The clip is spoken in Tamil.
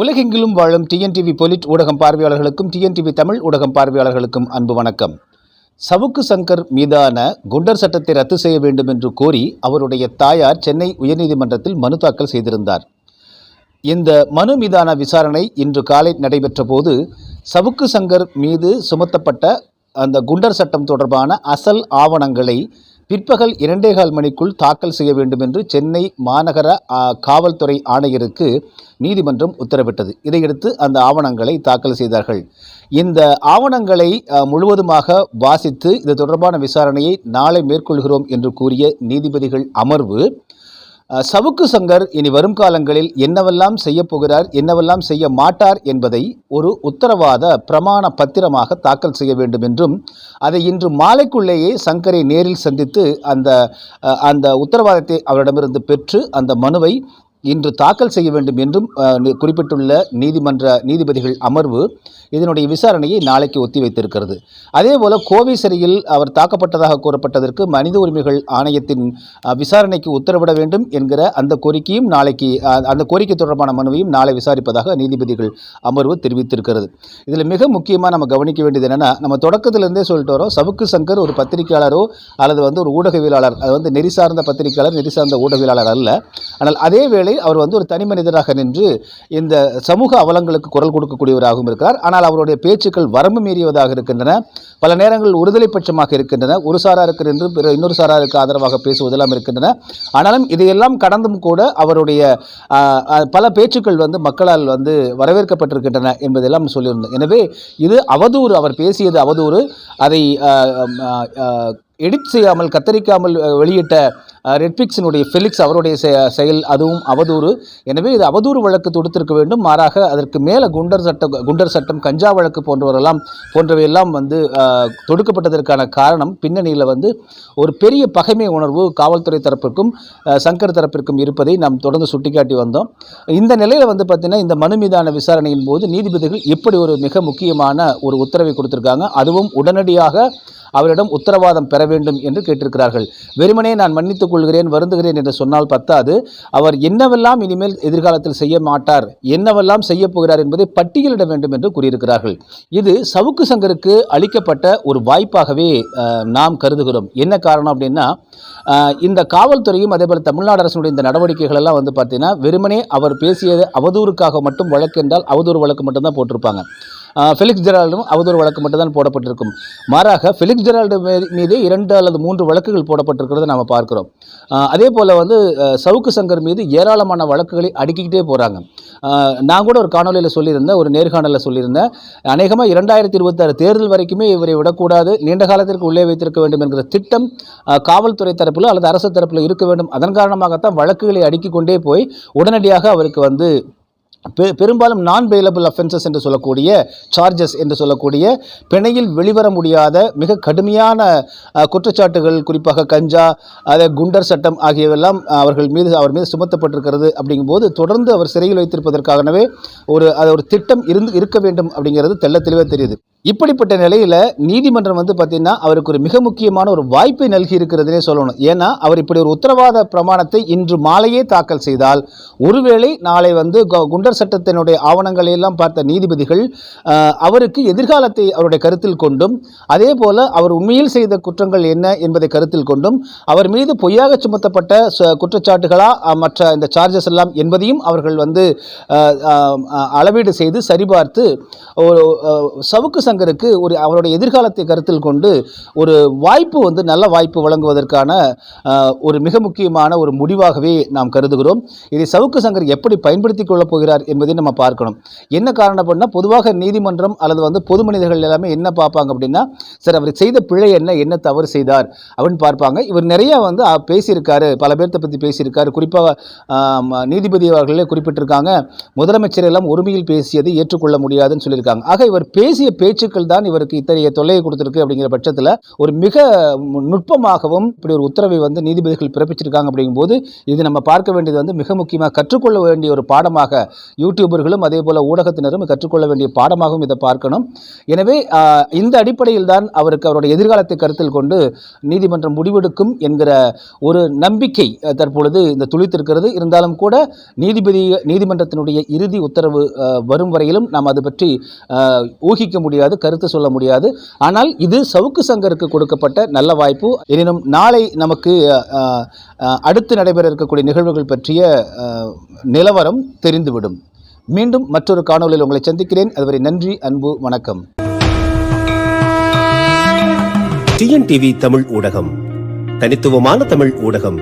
உலகெங்கிலும் வாழும் டிஎன்டிவி பொலிட் ஊடகம் பார்வையாளர்களுக்கும் டிஎன்டிவி தமிழ் ஊடகம் பார்வையாளர்களுக்கும் அன்பு வணக்கம். சவுக்கு சங்கர் மீதான குண்டர் சட்டத்தை ரத்து செய்ய வேண்டும் என்று கோரி அவருடைய தாயார் சென்னை உயர்நீதிமன்றத்தில் மனு தாக்கல் செய்திருந்தார். இந்த மனு மீதான விசாரணை இன்று காலை நடைபெற்ற போது சவுக்கு சங்கர் மீது சுமத்தப்பட்ட அந்த குண்டர் சட்டம் தொடர்பான அசல் ஆவணங்களை பிற்பகல் இரண்டே கால் மணிக்குள் தாக்கல் செய்ய வேண்டும் என்று சென்னை மாநகர காவல்துறை ஆணையருக்கு நீதிமன்றம் உத்தரவிட்டது. இதையடுத்து அந்த ஆவணங்களை தாக்கல் செய்தார்கள். இந்த ஆவணங்களை முழுவதுமாக வாசித்து இது தொடர்பான விசாரணையை நாளை மேற்கொள்கிறோம் என்று கூறிய நீதிபதிகள் அமர்வு சவுக்கு சங்கர் இனி வரும் காலங்களில் என்னவெல்லாம் செய்ய போகிறார் என்னவெல்லாம் செய்ய மாட்டார் என்பதை ஒரு உத்தரவாத பிரமாண பத்திரமாக தாக்கல் செய்ய வேண்டும் என்றும் அதை இன்று மாலைக்குள்ளேயே சங்கரை நேரில் சந்தித்து அந்த அந்த உத்தரவாதத்தை அவரிடமிருந்து பெற்று அந்த மனுவை இன்று தாக்கல் செய்ய வேண்டும் என்றும் குறிப்பிட்டுள்ள நீதிமன்ற நீதிபதிகள் அமர்வு இதனுடைய விசாரணையை நாளைக்கு ஒத்திவைத்திருக்கிறது. அதேபோல கோவை சிறையில் அவர் தாக்கப்பட்டதாக கூறப்பட்டதற்கு மனித உரிமைகள் ஆணையத்தின் விசாரணைக்கு உத்தரவிட வேண்டும் என்கிற அந்த கோரிக்கையும் நாளைக்கு அந்த கோரிக்கை தொடர்பான மனுவையும் நாளை விசாரிப்பதாக நீதிபதிகள் அமர்வு தெரிவித்திருக்கிறது. இதில் மிக முக்கியமாக நம்ம கவனிக்க வேண்டியது என்னென்னா நம்ம தொடக்கத்திலிருந்தே சொல்லிட்டு வரோம் சவுக்கு சங்கர் ஒரு பத்திரிகையாளரோ அல்லது வந்து ஒரு ஊடகவியலாளர் அது வந்து நெறி சார்ந்த பத்திரிகையாளர் நெறி சார்ந்த ஊடகவியலாளர் அல்ல. ஆனால் அதே வேளை அவர் வந்து ஒரு தனி மனிதராக நின்று இந்த சமூக அவலங்களுக்கு குரல் கொடுக்கக்கூடியவராகவும் இருக்கிறார். ஆனால் அவருடைய பேச்சுக்கள் வரம்பு மீறியதாக இருக்கின்றன. பல நேரங்களில் ஒருதலை பட்சமாக இருக்கின்றன. ஒரு சாராருக்கு நின்று பிற இன்னொரு சாராருக்கு ஆதரவாக பேசுவதெல்லாம் இருக்கின்றன. ஆனாலும் இதையெல்லாம் கடந்தும் கூட அவருடைய ஆஹ், பல பேச்சுக்கள் வந்து மக்களால் வந்து வரவேற்கப்பட்டிருக்கின்றன என்பதெல்லாம் சொல்லியிருந்தோம் எனவே இது அவதூறு அவர் பேசியது அவதூறு. அதை எடிட் செய்யாமல் கத்தரிக்காமல் வெளியிட்ட ரெட்பிக்ஸினுடைய ஃபெலிக்ஸ் அவருடைய செ- செயல் அதுவும் அவதூறு. எனவே இது அவதூறு வழக்கு தொடுத்திருக்க வேண்டும். மாறாக அதற்கு மேலே குண்டர் சட்டம் குண்டர் சட்டம் கஞ்சா வழக்கு போன்றவரெல்லாம் போன்றவையெல்லாம் வந்து தொடுக்கப்பட்டதற்கான காரணம் பின்னணியில் வந்து ஒரு பெரிய பகைமை உணர்வு காவல்துறை தரப்பிற்கும் சங்கர் தரப்பிற்கும் இருப்பதை நாம் தொடர்ந்து சுட்டிக்காட்டி வந்தோம். இந்த நிலையில் வந்து பார்த்திங்கன்னா இந்த மனு மீதான விசாரணையின் போது நீதிபதிகள் இப்படி ஒரு மிக முக்கியமான ஒரு உத்தரவை கொடுத்துருக்காங்க. அதுவும் உடனடியாக அவரிடம் உத்தரவாதம் பெற வேண்டும் என்று கேட்டிருக்கிறார்கள். வெறுமனே நான் மன்னித்துக் கொள்கிறேன் வருந்துகிறேன் என்று சொன்னால் பத்தாது. அவர் என்னவெல்லாம் இனிமேல் எதிர்காலத்தில் செய்ய மாட்டார் என்னவெல்லாம் செய்ய போகிறார் என்பதை பட்டியலிட வேண்டும் என்று கூறியிருக்கிறார்கள். இது சவுக்கு சங்கருக்கு அளிக்கப்பட்ட ஒரு வாய்ப்பாகவே நாம் கருதுகிறோம். என்ன காரணம் அப்படின்னா இந்த காவல்துறையும் அதேபோல் தமிழ்நாடு அரசினுடைய இந்த நடவடிக்கைகள் எல்லாம் வந்து பார்த்தீங்கன்னா வெறுமனே அவர் பேசியது அவதூறுக்காக மட்டும் வழக்கு என்றால் அவதூறு வழக்கு மட்டும்தான் போட்டிருப்பாங்க. ஃபெலிக்ஸ் ஜெரால்டும் அவதூறு வழக்கு மட்டும்தான் போடப்பட்டிருக்கும். மாறாக ஃபெலிக்ஸ் ஜெரால்டு மீது இரண்டு அல்லது மூன்று வழக்குகள் போடப்பட்டிருக்கிறத நாம் பார்க்கிறோம். அதே போல் வந்து சவுக்கு சங்கர் மீது ஏராளமான வழக்குகளை அடுக்கிக்கிட்டே போகிறாங்க நான் கூட ஒரு காணொலியில் சொல்லியிருந்தேன் ஒரு நேர்காணலில் சொல்லியிருந்தேன். அநேகமாக இரண்டாயிரத்தி இருபத்தாறு தேர்தல் வரைக்குமே இவரை விடக்கூடாது நீண்ட காலத்திற்கு உள்ளே வைத்திருக்க வேண்டும் என்கிற திட்டம் காவல்துறை தரப்பில் அல்லது அரசு தரப்பில் இருக்க வேண்டும். அதன் காரணமாகத்தான் வழக்குகளை அடுக்கிக் கொண்டே போய் உடனடியாக அவருக்கு வந்து பெ- பெரும்பாலும் நான் பெயிலபிள் அஃபென்சஸ் என்று சொல்லக்கூடிய சார்ஜஸ் என்று சொல்லக்கூடிய பிணையில் வெளிவர முடியாத மிக கடுமையான குற்றச்சாட்டுகள் குறிப்பாக கஞ்சா அதை குண்டர் சட்டம் ஆகியவெல்லாம் அவர்கள் மீது அவர் மீது சுமத்தப்பட்டிருக்கிறது அப்படிங்கும்போது தொடர்ந்து அவர் சிறையில் வைத்திருப்பதற்காகவே ஒரு அது ஒரு திட்டம் இருந்து இருக்க வேண்டும் அப்படிங்கிறது தெள்ள தெளிவாக தெரியுது. இப்படிப்பட்ட நிலையில் நீதிமன்றம் வந்து பார்த்தீங்கன்னா அவருக்கு ஒரு மிக முக்கியமான ஒரு வாய்ப்பை நல்கி இருக்கிறதுனே சொல்லணும். ஏன்னா அவர் இப்படி ஒரு உத்தரவாத பிரமாணத்தை இன்று மாலையே தாக்கல் செய்தால் ஒருவேளை நாளை வந்து குண்டர் சட்டத்தினுடைய ஆவணங்களை எல்லாம் பார்த்த நீதிபதிகள் அவருக்கு எதிர்காலத்தை அவருடைய கருத்தில் கொண்டும் அதே போல அவர் உண்மையில் செய்த குற்றங்கள் என்ன என்பதை கருத்தில் கொண்டும் அவர் மீது பொய்யாக சுமத்தப்பட்ட குற்றச்சாட்டுகளா மற்ற இந்த சார்ஜஸ் எல்லாம் என்பதையும் அவர்கள் வந்து அளவீடு செய்து சரிபார்த்து ஒரு சவுக்கு சங்கருக்கு ஒரு அவருடைய எதிர்காலத்தை கருத்தில் கொண்டு ஒரு வாய்ப்பு வந்து நல்ல வாய்ப்பு வழங்குவதற்கான ஒரு மிக முக்கியமான ஒரு முடிவாகவே நாம் கருதுகிறோம். இதை சவுக்கு சங்கர் எப்படி பயன்படுத்திக் கொள்ளப் போகிறார் என்பதை நம்ம பார்க்கணும். என்ன காரணம் பண்ணால் பொதுவாக நீதிமன்றம் அல்லது வந்து பொது மனிதர்கள் எல்லாமே என்ன பார்ப்பாங்க அப்படின்னா சார் அவர் செய்த பிழை என்ன? என்ன தவறு செய்தார்? அப்படின்னு பார்ப்பாங்க. இவர் நிறைய வந்து பேசியிருக்காரு. பல பேர்த்த பற்றி பேசியிருக்காரு. குறிப்பாக நீதிபதி அவர்களே குறிப்பிட்டிருக்காங்க. முதலமைச்சர் எல்லாம் ஒருமையில் பேசியது ஏற்றுக்கொள்ள முடியாதுன்னு சொல்லியிருக்காங்க. ஆக இவர் பேசிய பேச்சு பேச்சுக்கள் தான் இவருக்கு இத்தகைய தொல்லையை கொடுத்துருக்கு அப்படிங்கிற பட்சத்தில் ஒரு மிக நுட்பமாகவும் இப்படி ஒரு உத்தரவை வந்து நீதிபதிகள் பிறப்பிச்சிருக்காங்க அப்படிங்கும்போது இது நம்ம பார்க்க வேண்டியது வந்து மிக முக்கியமாக கற்றுக்கொள்ள வேண்டிய ஒரு பாடமாக யூடியூபர்களும் அதே போல ஊடகத்தினரும் கற்றுக்கொள்ள வேண்டிய பாடமாகவும் இதை பார்க்கணும். எனவே இந்த அடிப்படையில் தான் அவருக்கு அவருடைய எதிர்காலத்தை கருத்தில் கொண்டு நீதிமன்றம் முடிவெடுக்கும் என்கிற ஒரு நம்பிக்கை தற்பொழுது இந்த துளித்திருக்கிறது. இருந்தாலும் கூட நீதிபதி நீதிமன்றத்தினுடைய இறுதி உத்தரவு வரும் வரையிலும் நாம் அது பற்றி ஊகிக்க முடியாது. கருத்து சொல்ல முடியாது. ஆனால் இது சவுக்கு சங்கருக்கு கொடுக்கப்பட்ட நல்ல வாய்ப்பு. எனினும் நாளை நமக்கு அடுத்து நடைபெற இருக்கக்கூடிய நிகழ்வுகள் பற்றிய நிலவரம் தெரிந்துவிடும். மீண்டும் மற்றொரு காணொளியில் உங்களை சந்திக்கிறேன். அதுவரை நன்றி அன்பு வணக்கம். டிஎன்டிவி தமிழ் ஊடகம். தனித்துவமான தமிழ் ஊடகம்.